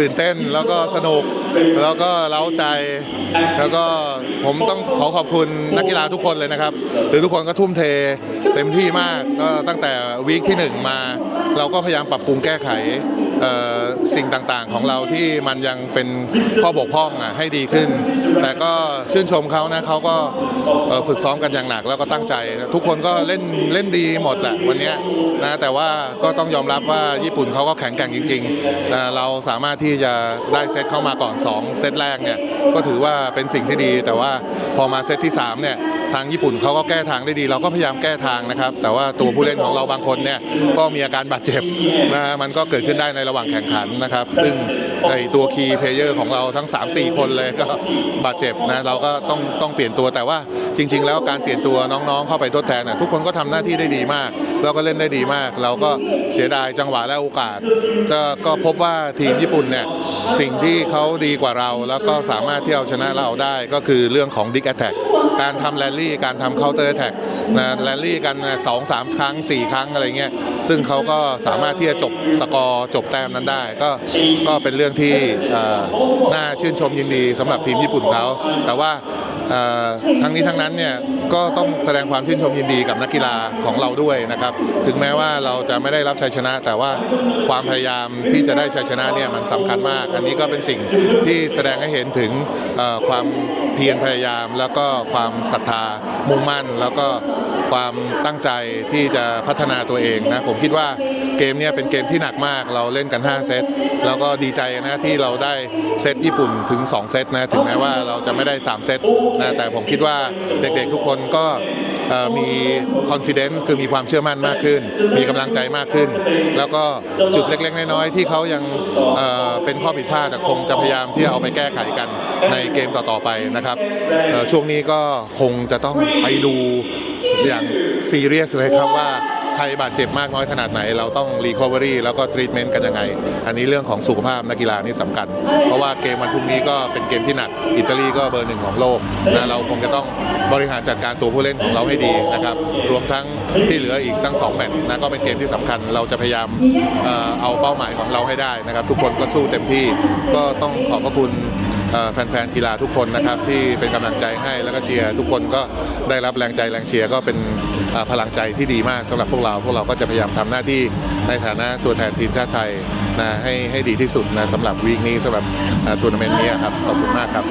ตื่นเต้นแล้วก็สนุกแล้วก็เล้าใจ แล้วก็ผมต้องขอขอบคุณนักกีฬาทุกคนเลยนะครับหรือทุกคนก็ทุ่มเทเต็มที่มากก็ตั้งแต่วีคที่หนึ่งมา เราก็พยายามปรับปรุงแก้ไข สิ่งต่างๆของเราที่มันยังเป็นข้อบกพร่องอะให้ดีขึ้น แต่ก็ชื่นชมเขานะเขาก็ฝึกซ้อมกันอย่างหนักแล้วก็ตั้งใจ ทุกคนก็เล่นเล่นดีหมดแหละวันนี้นะแต่ว่าก็ต้องยอมรับว่าญี่ปุ่นเขาก็แข็งแกร่งจริงๆนะเราสามารถที่จะได้เซตเข้ามาก่อน 2 เซตแรกเนี่ยก็ถือว่าเป็นสิ่งที่ดีแต่ว่าพอมาเซตที่สามเนี่ยทางญี่ปุ่นเขาก็แก้ทางได้ดี เราก็พยายามแก้ทางนะครับ แต่ว่าตัวผู้เล่นของเราบางคนเนี่ยก็มีอาการบาดเจ็บนะมันก็เกิดขึ้นได้ในระหว่างแข่งขันนะครับ ซึ่งในตัวคีย์เพลเยอร์ของเราทั้ง 3-4 คนเลยก็บาดเจ็บนะเราก็ต้องต้องเปลี่ยนตัวแต่ว่าจริง ๆ แล้วการเปลี่ยนตัวน้องๆเข้าไปทดแทนนะทุกคนก็ทำหน้าที่ได้ดีมาก แล้วก็เล่นได้ดีมาก เราก็เสียดายจังหวะและโอกาสก็ก็พบว่าทีมญี่ปุ่นเนี่ยสิ่งที่เขาดีกว่าเรา แล้วก็สามารถที่เอาชนะเราได้ก็คือเรื่องของดิกแอ t แทกการทำแรลลี่การทำเคาน์เตอร์แท็กนะแรลลี่กันสองสามครั้ง 4 ครั้งอะไรเงี้ยซึ่งเขาก็สามารถที่จะจบสกอร์จบแต้มนั้นได้ ก็ก็เป็นเรื่องที่น่าชื่นชมยินดีสำหรับทีมญี่ปุ่นเขาแต่ว่า ทั้งนี้ทั้งนั้นเนี่ยก็ต้องแสดงความชื่นชมยินดีกับนักกีฬาของเราด้วยนะครับ ถึงแม้ว่าเราจะไม่ได้รับชัยชนะ แต่ว่าความพยายามที่จะได้ชัยชนะเนี่ยมันสำคัญมาก อันนี้ก็เป็นสิ่งที่แสดงให้เห็นถึงความเพียรพยายาม แล้วก็ความศรัทธามุ่งมั่นแล้วก็ ความตั้งใจที่จะพัฒนาตัวเองนะผมคิดว่าเกมเนี้เป็นเกมที่หนักมากเราเล่นกัน 5 เซตแล้วก็ดีใจนะที่เราได้เซตญี่ปุ่นถึง 2 เซตนะถึงแม้ว่าเราจะไม่ได้ 3 เซตนะแต่ผมคิดว่าเด็กๆทุกคนก็ มี confidence คือมีความเชื่อมั่นมากขึ้น มีกำลังใจมากขึ้น แล้วก็จุดเล็ก ๆ น้อยๆที่เขายังเเป็นข้อผิดพลาดแต่คงจะพยายามที่จะเอาไปแก้ไขกันในเกมต่อๆไปนะครับช่วงนี้ก็คงจะต้องไปดูอย่างซีเรียสเลยครับว่า ครบาดเจ็บมากน้อยขนาดไหน เราต้องรีคอเวอรี่แล้วก็ทรีทเมนต์กันยังไง อันนี้เรื่องของสุขภาพนักกีฬานี่สำคัญ เพราะว่าเกมวันพรุ่งนี้ก็เป็นเกมที่หนัก อิตาลีก็เบอร์หนึ่งของโลกนะเราคงจะต้องบริหารจัดการตัวผู้เล่นของเราให้ดีนะครับ รวมทั้งที่เหลืออีกตั้ง2แมตช์นะก็เป็นเกมที่สำคัญ เราจะพยายามเอาเป้าหมายของเราให้ได้นะครับ ทุกคนก็สู้เต็มที่ก็ต้องขอบพระคุณ แฟนๆกีฬาทุกคนนะครับที่เป็นกำลังใจให้แล้วก็เชียร์ทุกคนก็ได้รับแรงใจแรงเชียร์ก็เป็นพลังใจที่ดีมากสำหรับพวกเราพวกเราก็จะพยายามทำหน้าที่ในฐานะตัวแทนทีมชาติไทยนะให้ให้ดีที่สุดนะสำหรับวีคนี้สำหรับทัวร์นาเมนต์นี้ครับขอบคุณมากครับ